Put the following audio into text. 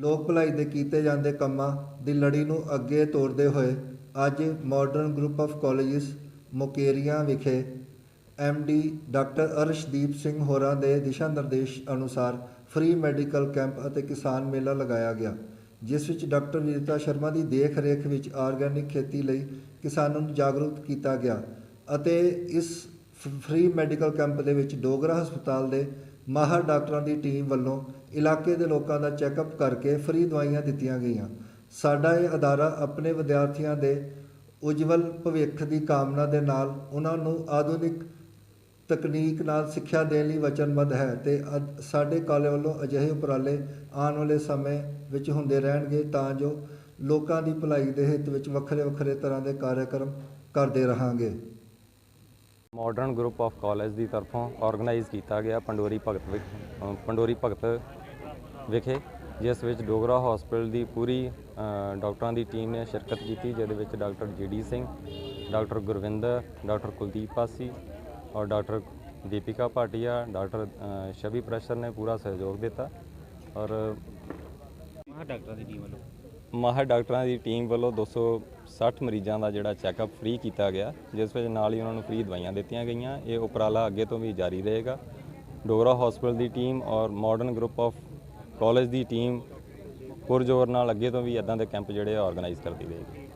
ਲੋਕ ਭਲਾਈ ਦੇ ਕੀਤੇ ਜਾਂਦੇ ਕੰਮਾਂ ਦੀ ਲੜੀ ਨੂੰ ਅੱਗੇ ਤੋਰਦੇ ਹੋਏ ਅੱਜ modern group of colleges Mukerian ਵਿਖੇ ਡੀ ਡਾਕਟਰ ਅਰਸ਼ਦੀਪ ਸਿੰਘ ਹੋਰਾਂ ਦੇ ਦਿਸ਼ਾ ਨਿਰਦੇਸ਼ ਅਨੁਸਾਰ ਫ੍ਰੀ ਮੈਡੀਕਲ ਕੈਂਪ ਅਤੇ ਕਿਸਾਨ ਮੇਲਾ ਲਗਾਇਆ ਗਿਆ, ਜਿਸ ਵਿੱਚ ਡਾਕਟਰ ਵਿਜੇਤਾ ਸ਼ਰਮਾ ਦੀ ਦੇਖ ਰੇਖ ਵਿੱਚ ਆਰਗੈਨਿਕ ਖੇਤੀ ਲਈ ਕਿਸਾਨਾਂ ਨੂੰ ਜਾਗਰੂਕ ਕੀਤਾ ਗਿਆ ਅਤੇ ਇਸ ਫ੍ਰੀ ਮੈਡੀਕਲ ਕੈਂਪ ਦੇ ਵਿੱਚ ਡੋਗਰਾ ਹਸਪਤਾਲ ਦੇ ਮਾਹਰ ਡਾਕਟਰਾਂ ਦੀ ਟੀਮ ਵੱਲੋਂ ਇਲਾਕੇ ਦੇ ਲੋਕਾਂ ਦਾ ਚੈੱਕਅਪ ਕਰਕੇ ਫ੍ਰੀ ਦਵਾਈਆਂ ਦਿੱਤੀਆਂ ਗਈਆਂ। ਸਾਡਾ ਇਹ ਅਦਾਰਾ ਆਪਣੇ ਵਿਦਿਆਰਥੀਆਂ ਦੇ ਉਜਵਲ ਭਵਿੱਖ ਦੀ ਕਾਮਨਾ ਦੇ ਨਾਲ ਉਹਨਾਂ ਨੂੰ ਆਧੁਨਿਕ ਤਕਨੀਕ ਨਾਲ ਸਿੱਖਿਆ ਦੇਣ ਲਈ ਵਚਨਬੱਧ ਹੈ ਤੇ ਅਦ- ਸਾਡੇ ਕਾਲਜ ਵੱਲੋਂ ਅਜਿਹੇ ਉਪਰਾਲੇ ਆਉਣ ਵਾਲੇ ਸਮੇਂ ਵਿੱਚ ਹੁੰਦੇ ਰਹਿਣਗੇ ਤਾਂ ਜੋ ਲੋਕਾਂ ਦੀ ਭਲਾਈ ਦੇ ਹਿੱਤ ਵਿੱਚ ਵੱਖਰੇ ਵੱਖਰੇ ਤਰ੍ਹਾਂ ਦੇ ਕਾਰਜਕ੍ਰਮ ਕਰਦੇ ਰਹਾਂਗੇ। ਮਾਡਰਨ ਗਰੁੱਪ ਆਫ ਕਾਲਜ ਦੀ ਤਰਫੋਂ ਆਰਗੇਨਾਈਜ਼ ਕੀਤਾ ਗਿਆ ਪੰਡੋਰੀ ਭਗਤ ਵਿਖ- ਪੰਡੋਰੀ ਭਗਤ ਵਿਖੇ ਜਿਸ ਵਿੱਚ ਡੋਗਰਾ ਹਸਪੀਟਲ ਦੀ ਪੂਰੀ ਡਾਕਟਰਾਂ ਦੀ ਟੀਮ ਨੇ ਸ਼ਿਰਕਤ ਕੀਤੀ ਜਿਹਦੇ ਵਿੱਚ doctor GD Singh doctor Gurvinder doctor Kuldeep Pasi ਔਰ ਡਾਕਟਰ ਦੀਪਿਕਾ ਭਾਟੀਆ ਡਾਕਟਰ ਅ, ਸ਼ਵੀ ਪ੍ਰੈਸ਼ਰ ਨੇ ਪੂਰਾ ਸਹਿਯੋਗ ਦਿੱਤਾ ਔਰ ਮਹਾ ਡਾਕਟਰਾਂ ਦੀ ਟੀਮ ਵੱਲੋਂ। ਮਾਹਰ ਡਾਕਟਰਾਂ ਦੀ ਟੀਮ ਵੱਲੋਂ 260 ਮਰੀਜ਼ਾਂ ਦਾ ਜਿਹੜਾ ਚੈੱਕਅਪ ਫ੍ਰੀ ਕੀਤਾ ਗਿਆ, ਜਿਸ ਵਿੱਚ ਨਾਲ ਹੀ ਉਹਨਾਂ ਨੂੰ ਫ੍ਰੀ ਦਵਾਈਆਂ ਦਿੱਤੀਆਂ ਗਈਆਂ। ਇਹ ਉਪਰਾਲਾ ਅੱਗੇ ਤੋਂ ਵੀ ਜਾਰੀ ਰਹੇਗਾ। ਡੋਗਰਾ ਹਸਪੀਟਲ ਦੀ ਟੀਮ ਔਰ ਮਾਡਰਨ ਗਰੁੱਪ ਆਫ ਕਾਲਜ ਦੀ ਟੀਮ ਪੁਰਜੋਰ ਨਾਲ ਅੱਗੇ ਤੋਂ ਵੀ ਇਦਾਂ ਦੇ ਕੈਂਪ ਜਿਹੜੇ ਆ ਆਰਗੇਨਾਈਜ਼ ਕਰਦੀ ਰਹੇਗੀ।